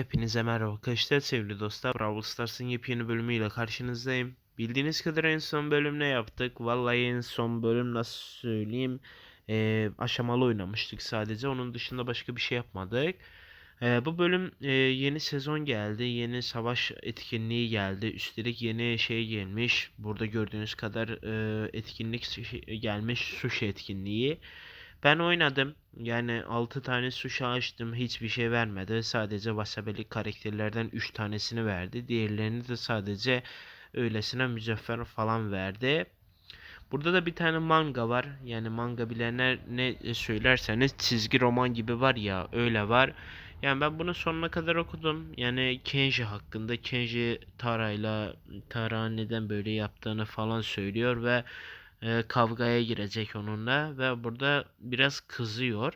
Hepinize merhaba arkadaşlar sevgili dostlar. Brawl Stars'ın yepyeni bölümüyle karşınızdayım. Bildiğiniz kadar en son bölüm ne yaptık? Vallahi en son bölüm nasıl söyleyeyim? Ee, aşamalı oynamıştık sadece. Onun dışında başka bir şey yapmadık. Ee, bu bölüm e, yeni sezon geldi. Yeni savaş etkinliği geldi. Üstelik yeni şey gelmiş. Burada gördüğünüz kadar e, etkinlik sushi- gelmiş. Sushi etkinliği. Ben oynadım. Yani 6 tane sushi açtım. Hiçbir şey vermedi. Sadece wasabi'li karakterlerden 3 tanesini verdi. Diğerlerini de sadece öylesine mücevher falan verdi. Burada da bir tane manga var. Yani manga bilenler ne söylerseniz çizgi roman gibi var ya öyle var. Yani ben bunu sonuna kadar okudum. Yani Kenji hakkında Kenji Tara'yla Tara neden böyle yaptığını falan söylüyor ve e, kavgaya girecek onunla ve burada biraz kızıyor.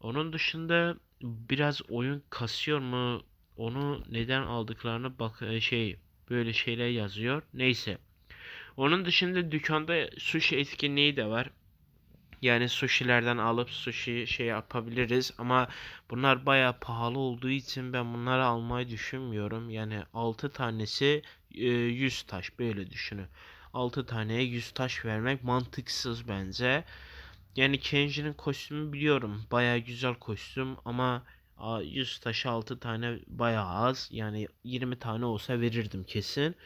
Onun dışında biraz oyun kasıyor mu? Onu neden aldıklarını bak e, şey böyle şeyler yazıyor. Neyse. Onun dışında dükkanda sushi etkinliği de var. Yani sushi'lerden alıp sushi şey yapabiliriz ama bunlar bayağı pahalı olduğu için ben bunları almayı düşünmüyorum. Yani 6 tanesi e, 100 taş böyle düşünün. 6 taneye 100 taş vermek mantıksız bence. Yani Kenji'nin kostümü biliyorum. Bayağı güzel kostüm ama a, 100 taşı 6 tane bayağı az. Yani 20 tane olsa verirdim kesin.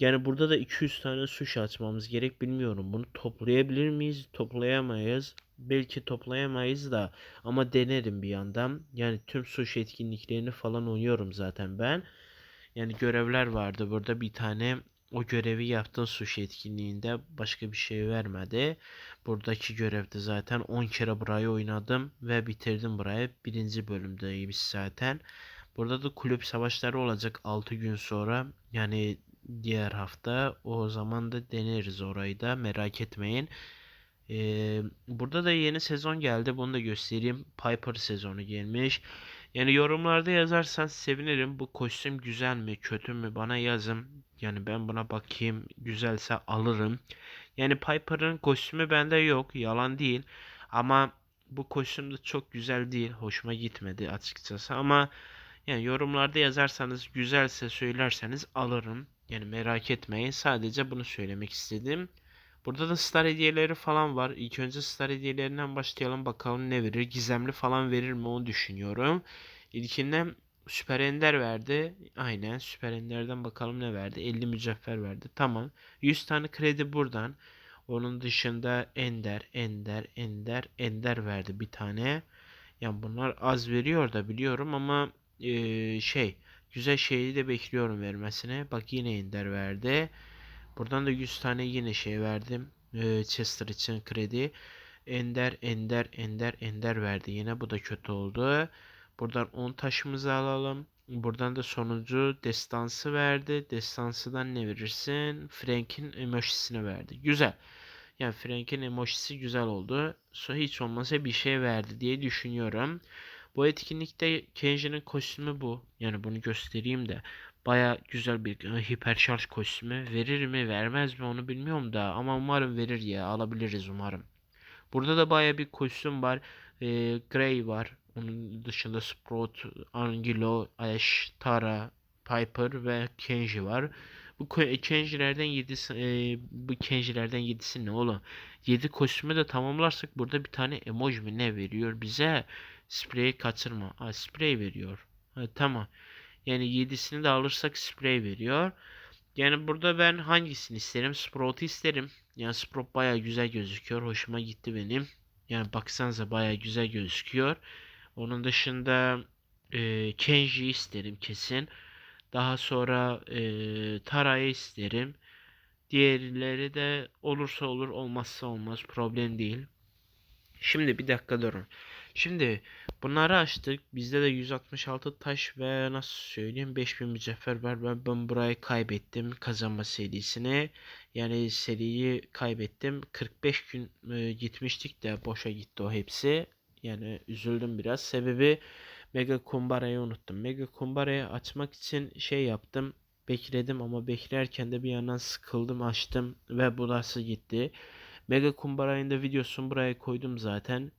Yani burada da 200 tane sushi açmamız gerek bilmiyorum. Bunu toplayabilir miyiz? Toplayamayız. Belki toplayamayız da ama denerim bir yandan. Yani tüm sushi etkinliklerini falan oynuyorum zaten ben. Yani görevler vardı burada bir tane o görevi yaptığın sushi etkinliğinde başka bir şey vermedi. Buradaki görevde zaten 10 kere burayı oynadım ve bitirdim burayı. Birinci bölümdeymiş zaten. Burada da kulüp savaşları olacak 6 gün sonra. Yani diğer hafta o zaman da deneriz orayı da merak etmeyin. Ee, burada da yeni sezon geldi. Bunu da göstereyim. Piper sezonu gelmiş. Yani yorumlarda yazarsan sevinirim. Bu kostüm güzel mi, kötü mü bana yazın. Yani ben buna bakayım. Güzelse alırım. Yani Piper'ın kostümü bende yok. Yalan değil. Ama bu kostüm de çok güzel değil. Hoşuma gitmedi açıkçası. Ama yani yorumlarda yazarsanız güzelse söylerseniz alırım. Yani merak etmeyin. Sadece bunu söylemek istedim. Burada da star hediyeleri falan var. İlk önce star hediyelerinden başlayalım bakalım ne verir. Gizemli falan verir mi onu düşünüyorum. İlkinden Süper Ender verdi. Aynen Süper Ender'den bakalım ne verdi. 50 mücevher verdi. Tamam. 100 tane kredi buradan. Onun dışında Ender, Ender, Ender, Ender verdi bir tane. Yani bunlar az veriyor da biliyorum ama eee, şey güzel şeyi de bekliyorum vermesine. Bak yine Ender verdi. Buradan da 100 tane yine şey verdim. Eee, Chester için kredi. Ender, Ender, Ender, Ender verdi. Yine bu da kötü oldu. Buradan 10 taşımızı alalım. Buradan da sonuncu destansı verdi. Destansıdan ne verirsin? Frank'in emojisini verdi. Güzel. Yani Frank'in emojisi güzel oldu. So hiç olmazsa bir şey verdi diye düşünüyorum. Bu etkinlikte Kenji'nin kostümü bu. Yani bunu göstereyim de. Baya güzel bir e, hiper şarj kostümü. Verir mi vermez mi onu bilmiyorum da. Ama umarım verir ya. Alabiliriz umarım. Burada da baya bir kostüm var. E, Grey var. Onun dışında Sprout, Angelo, Ash, Tara, Piper ve Kenji var. Bu ko- Kenji'lerden 7'si e, bu Kenji'lerden 7'si ne oğlum? 7 kostümü de tamamlarsak burada bir tane emoji mi ne veriyor bize? Spreyi kaçırma. Ha, sprey veriyor. Ha, tamam. Yani 7'sini de alırsak sprey veriyor. Yani burada ben hangisini isterim? Sprout'u isterim. Yani Sprout baya güzel gözüküyor. Hoşuma gitti benim. Yani baksanıza baya güzel gözüküyor. Onun dışında e, Kenji isterim kesin. Daha sonra e, Tara'yı isterim. Diğerleri de olursa olur olmazsa olmaz problem değil. Şimdi bir dakika durun. Şimdi bunları açtık. Bizde de 166 taş ve nasıl söyleyeyim 5000 mücevher var. Ben, ben burayı kaybettim kazanma serisini. Yani seriyi kaybettim. 45 gün e, gitmiştik de boşa gitti o hepsi. Yani üzüldüm biraz. Sebebi Mega Kumbara'yı unuttum. Mega Kumbara'yı açmak için şey yaptım. Bekledim ama beklerken de bir yandan sıkıldım açtım ve burası gitti. Mega Kumbara'nın da videosunu buraya koydum zaten.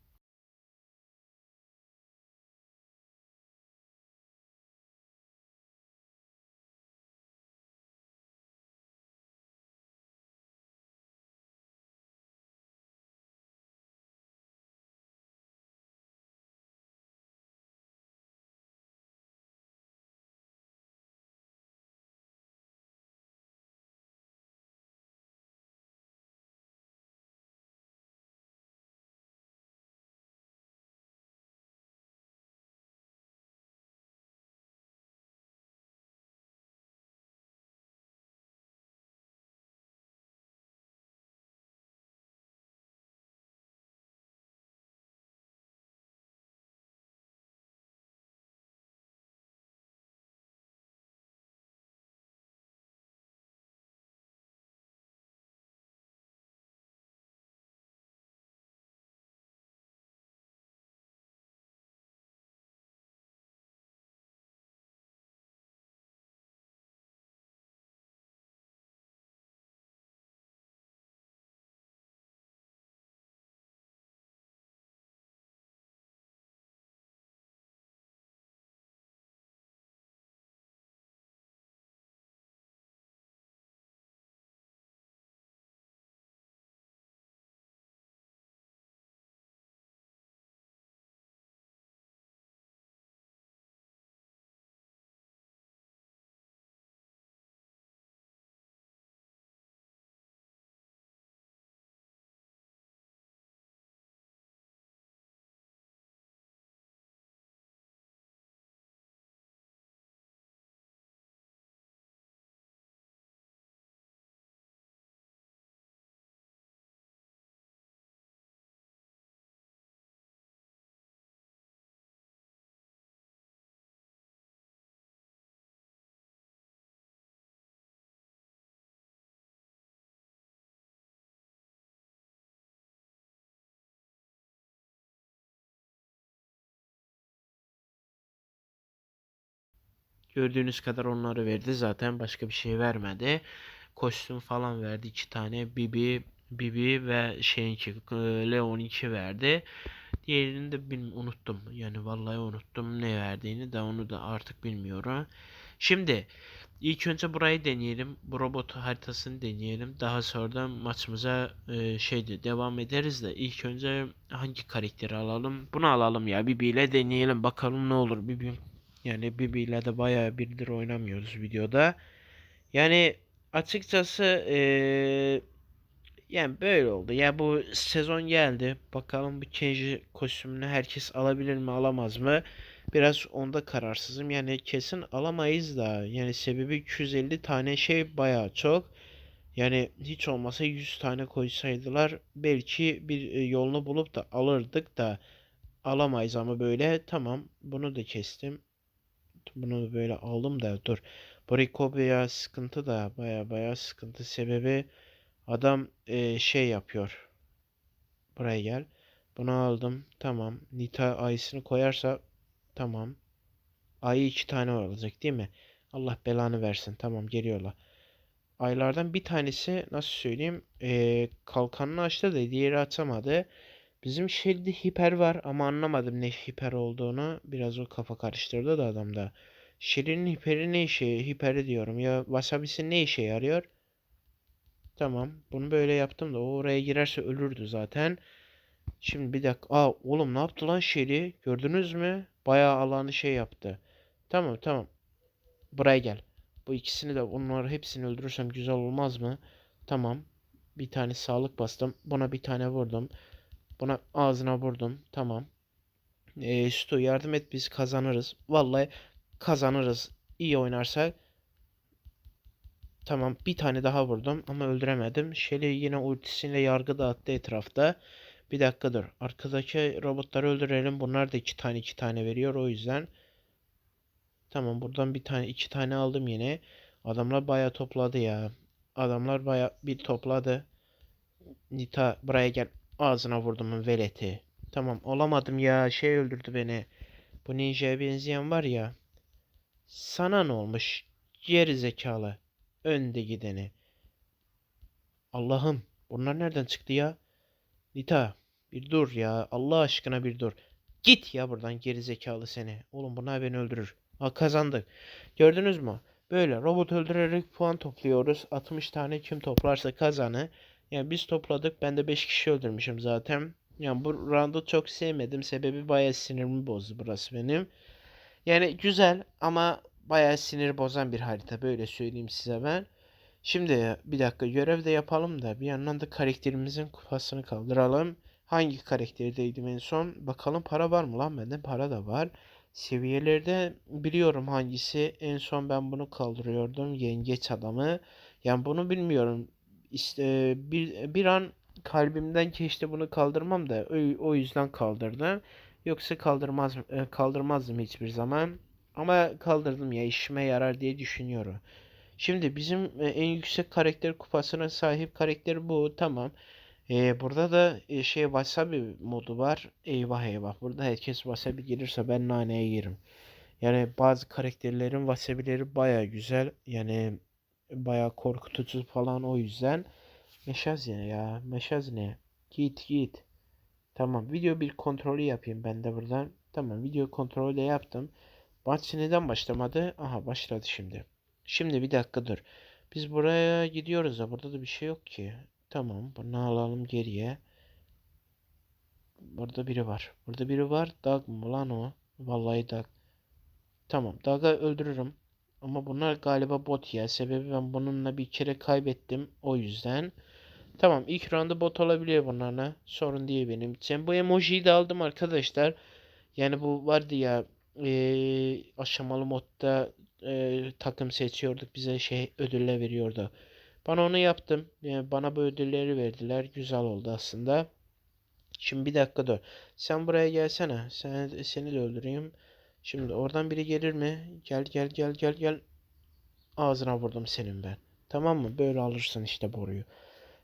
Gördüğünüz kadar onları verdi zaten başka bir şey vermedi. Kostüm falan verdi iki tane Bibi Bibi ve şeyinki e, Leon 2 verdi. Diğerini de bilmi unuttum. Yani vallahi unuttum ne verdiğini de onu da artık bilmiyorum. Şimdi ilk önce burayı deneyelim. Bu robot haritasını deneyelim. Daha sonra da maçımıza e, şeyde devam ederiz de ilk önce hangi karakteri alalım? Bunu alalım ya. Bibi ile deneyelim bakalım ne olur. Bibi yani Bibi ile de bayağı birdir oynamıyoruz videoda. Yani açıkçası eee yani böyle oldu. Ya bu sezon geldi. Bakalım bu Kenji kostümünü herkes alabilir mi, alamaz mı? Biraz onda kararsızım. Yani kesin alamayız da. Yani sebebi 250 tane şey bayağı çok. Yani hiç olmasa 100 tane koysaydılar belki bir e, yolunu bulup da alırdık da alamayız ama böyle tamam bunu da kestim. Bunu böyle aldım da dur. Bayağı sıkıntı da baya baya sıkıntı sebebi Adam e, şey yapıyor. Buraya gel. Bunu aldım. Tamam. Nita ayısını koyarsa tamam. Ayı iki tane olacak değil mi? Allah belanı versin. Tamam geliyorlar. Aylardan bir tanesi nasıl söyleyeyim e, kalkanını açtı da diğeri açamadı. Bizim şeyde hiper var ama anlamadım ne hiper olduğunu. Biraz o kafa karıştırdı da adamda. Şirin'in hiperi ne işe? Hiperi diyorum ya. Wasabi'si ne işe yarıyor? Tamam. Bunu böyle yaptım da o oraya girerse ölürdü zaten. Şimdi bir dakika. Aa oğlum ne yaptı lan Shelly? Gördünüz mü? Bayağı alanı şey yaptı. Tamam tamam. Buraya gel. Bu ikisini de onları hepsini öldürürsem güzel olmaz mı? Tamam. Bir tane sağlık bastım. Buna bir tane vurdum. Buna ağzına vurdum. Tamam. Ee, Stu yardım et biz kazanırız. Vallahi kazanırız. İyi oynarsak. Tamam bir tane daha vurdum ama öldüremedim. Shelly yine ultisiyle yargı dağıttı etrafta. Bir dakika dur. Arkadaki robotları öldürelim. Bunlar da iki tane iki tane veriyor o yüzden. Tamam buradan bir tane iki tane aldım yine. Adamlar baya topladı ya. Adamlar baya bir topladı. Nita buraya gel. Ağzına vurdum veleti. Tamam olamadım ya. Şey öldürdü beni. Bu ninja'ya benzeyen var ya. Sana ne olmuş? Geri zekalı. Önde gideni. Allah'ım bunlar nereden çıktı ya? Nita bir dur ya. Allah aşkına bir dur. Git ya buradan geri zekalı seni. Oğlum bunlar beni öldürür. Ha kazandık. Gördünüz mü? Böyle robot öldürerek puan topluyoruz. 60 tane kim toplarsa kazanı. Yani biz topladık. Ben de 5 kişi öldürmüşüm zaten. Yani bu roundu çok sevmedim. Sebebi bayağı sinirimi bozdu burası benim. Yani güzel ama bayağı sinir bozan bir harita. Böyle söyleyeyim size ben. Şimdi bir dakika görev de yapalım da bir yandan da karakterimizin kupasını kaldıralım. Hangi karakterdeydim en son? Bakalım para var mı lan? Bende para da var. Seviyelerde biliyorum hangisi. En son ben bunu kaldırıyordum. Yengeç adamı. Yani bunu bilmiyorum. İşte bir, bir an kalbimden ki işte bunu kaldırmam da o, yüzden kaldırdım. Yoksa kaldırmaz kaldırmazdım hiçbir zaman. Ama kaldırdım ya işime yarar diye düşünüyorum. Şimdi bizim e, en yüksek karakter kupasına sahip karakter bu. Tamam. Ee, burada da e, şey wasabi modu var. Eyvah eyvah. Burada herkes wasabi gelirse ben naneye yerim. Yani bazı karakterlerin wasabileri baya güzel. Yani baya korkutucu falan o yüzden. Meşaz ne ya? Meşaz ne? Git git. Tamam. Video bir kontrolü yapayım ben de buradan. Tamam. Video kontrolü de yaptım. Maç neden başlamadı? Aha başladı şimdi. Şimdi bir dakika dur. Biz buraya gidiyoruz da burada da bir şey yok ki. Tamam bunu alalım geriye. Burada biri var. Burada biri var. Dag mı lan o? Vallahi Dag. Tamam Dag'ı öldürürüm. Ama bunlar galiba bot ya. Sebebi ben bununla bir kere kaybettim. O yüzden. Tamam ilk rounda bot olabiliyor bunlarla. Sorun değil benim için. Bu emojiyi de aldım arkadaşlar. Yani bu vardı ya e, aşamalı modda e, takım seçiyorduk. Bize şey ödülle veriyordu. Ben onu yaptım. Yani bana bu ödülleri verdiler. Güzel oldu aslında. Şimdi bir dakika dur. Sen buraya gelsene. Sen, seni de öldüreyim. Şimdi oradan biri gelir mi? Gel gel gel gel gel. Ağzına vurdum senin ben. Tamam mı? Böyle alırsın işte boruyu.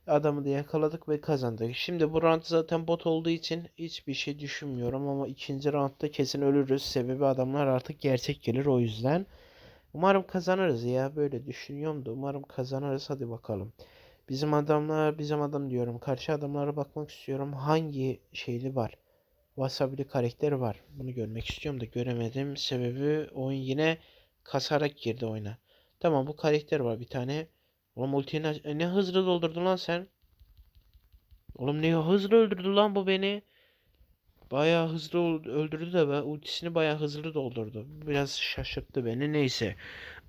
Adamı da yakaladık ve kazandık. Şimdi bu round zaten bot olduğu için hiçbir şey düşünmüyorum ama ikinci roundda kesin ölürüz. Sebebi adamlar artık gerçek gelir o yüzden. Umarım kazanırız ya. Böyle düşünüyorum da umarım kazanırız. Hadi bakalım. Bizim adamlar, bizim adam diyorum. Karşı adamlara bakmak istiyorum. Hangi şeyli var? Wasabi'li karakteri var. Bunu görmek istiyorum da göremedim. Sebebi oyun yine kasarak girdi oyuna. Tamam bu karakter var bir tane. Oğlum ultiyi ne, e, ne hızlı doldurdun lan sen. Oğlum ne hızlı öldürdü lan bu beni. Bayağı hızlı öldürdü de be. Ultisini bayağı hızlı doldurdu. Biraz şaşırttı beni. Neyse.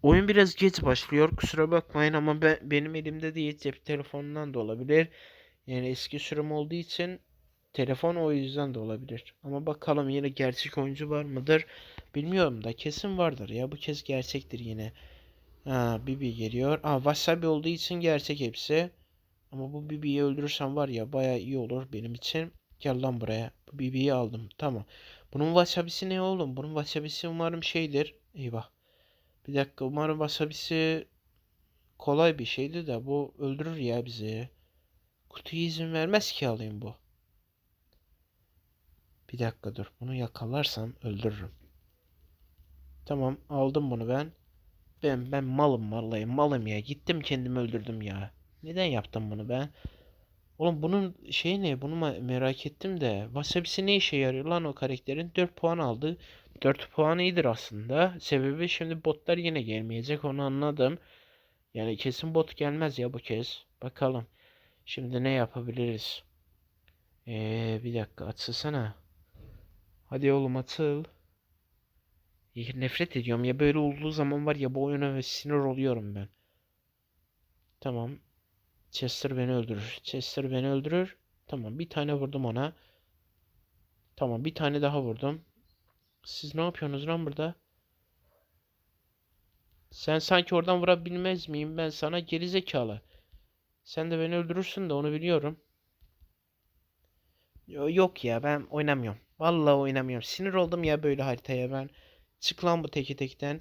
Oyun biraz geç başlıyor. Kusura bakmayın ama ben, benim elimde değil. Cep telefonundan da olabilir. Yani eski sürüm olduğu için telefon o yüzden de olabilir. Ama bakalım yine gerçek oyuncu var mıdır? Bilmiyorum da kesin vardır ya. Bu kez gerçektir yine. Ha, Bibi geliyor. Aa, Wasabi olduğu için gerçek hepsi. Ama bu Bibi'yi öldürürsem var ya baya iyi olur benim için. Gel lan buraya. Bu Bibi'yi aldım. Tamam. Bunun Wasabi'si ne oğlum? Bunun Wasabi'si umarım şeydir. Eyvah. Bir dakika umarım Wasabi'si kolay bir şeydi de bu öldürür ya bizi. Kutuya izin vermez ki alayım bu. Bir dakika dur. Bunu yakalarsam öldürürüm. Tamam aldım bunu ben. Ben ben malım vallahi malım ya. Gittim kendimi öldürdüm ya. Neden yaptım bunu ben? Oğlum bunun şeyi ne? Bunu merak ettim de. Wasabi'si ne işe yarıyor lan o karakterin? 4 puan aldı. 4 puan iyidir aslında. Sebebi şimdi botlar yine gelmeyecek onu anladım. Yani kesin bot gelmez ya bu kez. Bakalım. Şimdi ne yapabiliriz? Ee, bir dakika açılsana. Hadi oğlum atıl. Ya Nefret ediyorum ya böyle olduğu zaman var ya bu oyuna sinir oluyorum ben. Tamam. Chester beni öldürür. Chester beni öldürür. Tamam bir tane vurdum ona. Tamam bir tane daha vurdum. Siz ne yapıyorsunuz lan burada? Sen sanki oradan vurabilmez miyim ben sana geri zekalı. Sen de beni öldürürsün de onu biliyorum. Yo- Yok ya ben oynamıyorum. Vallahi oynamıyorum. Sinir oldum ya böyle haritaya ben. Çık lan bu teki tekten.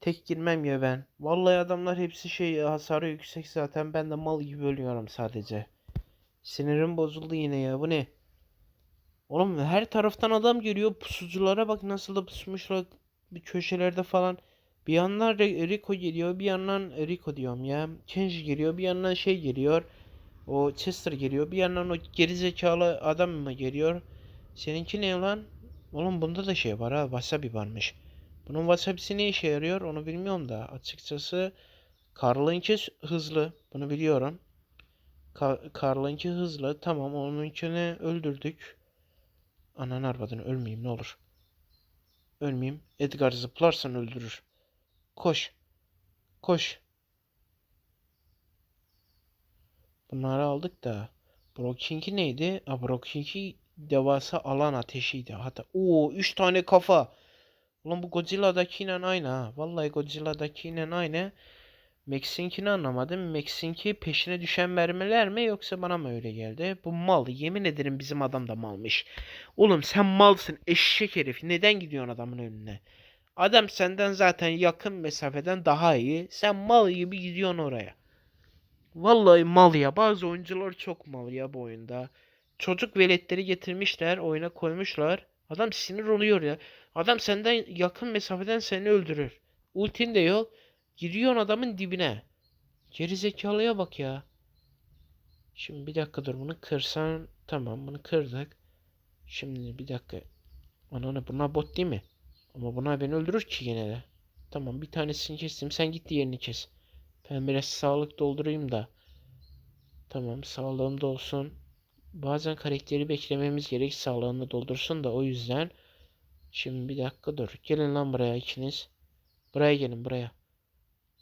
Tek girmem ya ben. Vallahi adamlar hepsi şey hasarı yüksek zaten. Ben de mal gibi ölüyorum sadece. Sinirim bozuldu yine ya. Bu ne? Oğlum her taraftan adam geliyor. Pusuculara bak nasıl da pusmuşlar bir köşelerde falan. Bir yandan Rico geliyor. Bir yandan Rico diyorum ya. Kenji geliyor. Bir yandan şey geliyor. O Chester geliyor. Bir yandan o gerizekalı adam mı geliyor? Seninki ne lan? Oğlum bunda da şey var ha. Wasabi varmış. Bunun Wasabi'si ne işe yarıyor onu bilmiyorum da. Açıkçası Carl'ınki hızlı. Bunu biliyorum. Ka Carl'ınki hızlı. Tamam onunkini öldürdük. Anan arvadını ölmeyeyim ne olur. Ölmeyeyim. Edgar zıplarsan öldürür. Koş. Koş. Bunları aldık da. Broking'i neydi? Ha, Broking'i devasa alan ateşiydi. Hatta o 3 tane kafa. Ulan bu Godzilla'dakiyle aynı ha. Vallahi Godzilla'dakiyle aynı. Max'inkini anlamadım. Max'inki peşine düşen mermiler mi yoksa bana mı öyle geldi? Bu mal. Yemin ederim bizim adam da malmış. Oğlum sen malsın eşek herif. Neden gidiyorsun adamın önüne? Adam senden zaten yakın mesafeden daha iyi. Sen mal gibi gidiyorsun oraya. Vallahi mal ya. Bazı oyuncular çok mal ya bu oyunda. Çocuk veletleri getirmişler, oyuna koymuşlar. Adam sinir oluyor ya. Adam senden yakın mesafeden seni öldürür. Ultin de yok. Giriyorsun adamın dibine. Geri zekalıya bak ya. Şimdi bir dakika dur bunu kırsan. Tamam bunu kırdık. Şimdi bir dakika. Ananı bunlar bot değil mi? Ama bunlar beni öldürür ki yine de. Tamam bir tanesini kestim. Sen git diğerini kes. Ben biraz sağlık doldurayım da. Tamam sağlığım da olsun. Bazen karakteri beklememiz gerek sağlığını doldursun da o yüzden. Şimdi bir dakika dur. Gelin lan buraya ikiniz. Buraya gelin buraya.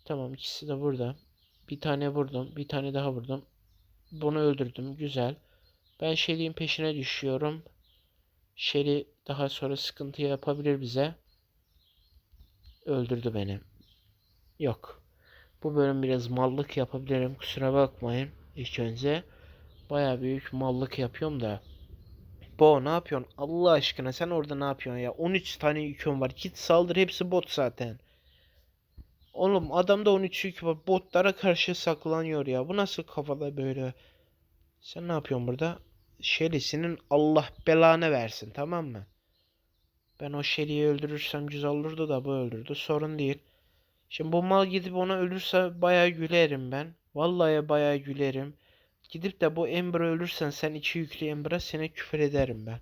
Tamam ikisi de burada. Bir tane vurdum. Bir tane daha vurdum. Bunu öldürdüm. Güzel. Ben Shelly'in peşine düşüyorum. Shelly daha sonra sıkıntı yapabilir bize. Öldürdü beni. Yok. Bu bölüm biraz mallık yapabilirim. Kusura bakmayın. İlk önce. Baya büyük mallık yapıyorum da. Bo ne yapıyorsun? Allah aşkına sen orada ne yapıyorsun ya? 13 tane yüküm var. Git saldır hepsi bot zaten. Oğlum adamda 13 yük var. Botlara karşı saklanıyor ya. Bu nasıl kafada böyle? Sen ne yapıyorsun burada? Shelly'sinin Allah belanı versin tamam mı? Ben o Shelly'yi öldürürsem güzel olurdu da bu öldürdü. Sorun değil. Şimdi bu mal gidip ona ölürse bayağı gülerim ben. Vallahi bayağı gülerim. Gidip de bu Ember'a ölürsen sen içi yüklü Ember'a seni küfür ederim ben.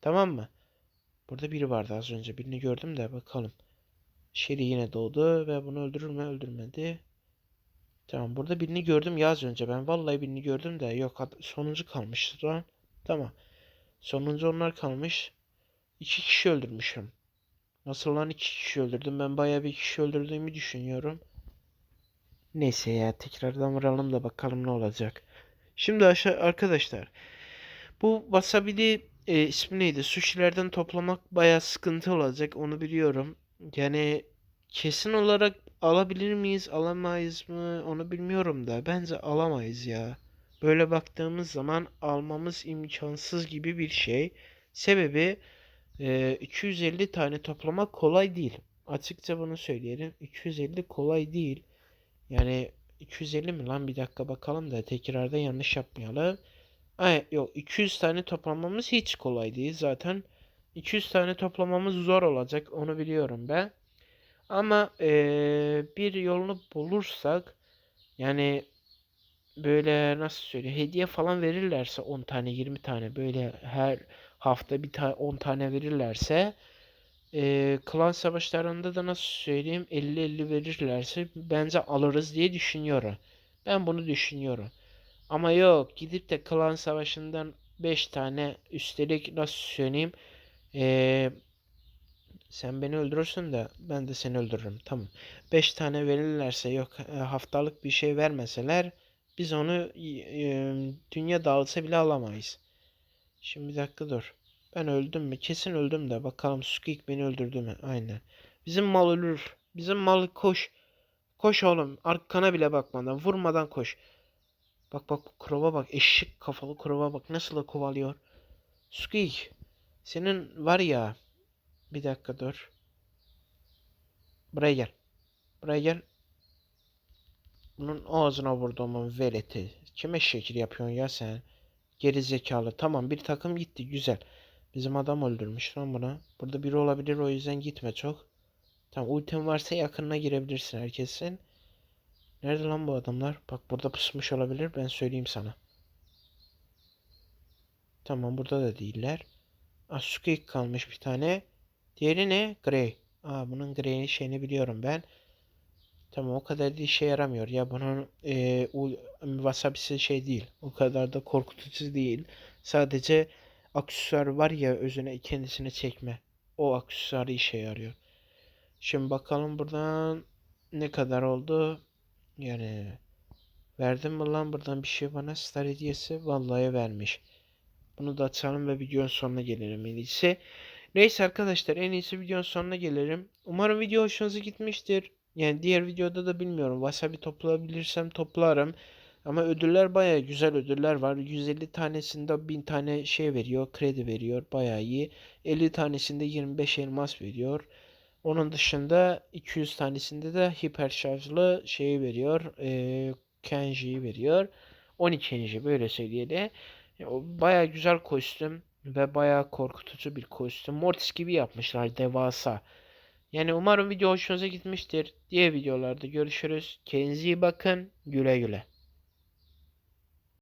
Tamam mı? Burada biri vardı az önce. Birini gördüm de bakalım. Sherry yine doğdu ve bunu öldürür mü? Öldürmedi. Tamam burada birini gördüm ya az önce. Ben vallahi birini gördüm de yok sonuncu kalmıştı lan. Tamam. Sonuncu onlar kalmış. İki kişi öldürmüşüm. Nasıl lan iki kişi öldürdüm? Ben bayağı bir kişi öldürdüğümü düşünüyorum. Neyse ya tekrardan vuralım da bakalım ne olacak. Şimdi aşağı arkadaşlar. Bu wasabi'li e, ismi neydi? Sushi'lerden toplamak bayağı sıkıntı olacak. Onu biliyorum. Yani kesin olarak alabilir miyiz, alamayız mı? Onu bilmiyorum da. Bence alamayız ya. Böyle baktığımız zaman almamız imkansız gibi bir şey. Sebebi e, 250 tane toplamak kolay değil. Açıkça bunu söyleyelim. 250 kolay değil. Yani 250 mi lan bir dakika bakalım da tekrarda yanlış yapmayalım. Ay yok 200 tane toplamamız hiç kolay değil zaten. 200 tane toplamamız zor olacak onu biliyorum ben. Ama eee, bir yolunu bulursak yani böyle nasıl söyleyeyim hediye falan verirlerse 10 tane 20 tane böyle her hafta bir tane 10 tane verirlerse eee, klan savaşlarında da nasıl söyleyeyim 50-50 verirlerse bence alırız diye düşünüyorum. Ben bunu düşünüyorum. Ama yok gidip de klan savaşından 5 tane üstelik nasıl söyleyeyim eee, sen beni öldürürsün de ben de seni öldürürüm. Tamam. 5 tane verirlerse yok e, haftalık bir şey vermeseler biz onu e, dünya dağılsa bile alamayız. Şimdi bir dakika dur. Ben öldüm mü? Kesin öldüm de bakalım Squeak beni öldürdü mü? Aynen. Bizim mal ölür. Bizim mal koş. Koş oğlum. Arkana bile bakmadan. Vurmadan koş. Bak bak krova bak. Eşek kafalı krova bak. Nasıl da kovalıyor. Squeak. Senin var ya. Bir dakika dur. Buraya gel. Buraya gel. Bunun ağzına vurduğumun veleti. Kime şekil yapıyorsun ya sen? Geri zekalı. Tamam bir takım gitti. Güzel. Bizim adam öldürmüş lan buna. Burada biri olabilir o yüzden gitme çok. Tamam ultin varsa yakınına girebilirsin herkesin. Nerede lan bu adamlar? Bak burada pusmuş olabilir ben söyleyeyim sana. Tamam burada da değiller. Asuka kalmış bir tane. Diğeri ne? Grey. Aa bunun Grey'in şeyini biliyorum ben. Tamam o kadar da işe yaramıyor. Ya bunun e, u- wasabisi şey değil. O kadar da korkutucu değil. Sadece aksesuar var ya özüne kendisine çekme. O aksesuar işe yarıyor. Şimdi bakalım buradan ne kadar oldu. Yani verdim mi lan buradan bir şey bana star hediyesi? Vallahi vermiş. Bunu da açalım ve videonun sonuna gelelim en iyisi. Neyse arkadaşlar en iyisi videonun sonuna gelelim. Umarım video hoşunuza gitmiştir. Yani diğer videoda da bilmiyorum. Wasabi toplayabilirsem toplarım. Ama ödüller baya güzel ödüller var. 150 tanesinde 1000 tane şey veriyor. Kredi veriyor. Baya iyi. 50 tanesinde 25 elmas veriyor. Onun dışında 200 tanesinde de hiper şarjlı şeyi veriyor. Eee Kenji'yi veriyor. 12 Kenji böyle o Baya güzel kostüm ve baya korkutucu bir kostüm. Mortis gibi yapmışlar devasa. Yani umarım video hoşunuza gitmiştir. Diğer videolarda görüşürüz. Kendinize iyi bakın. Güle güle.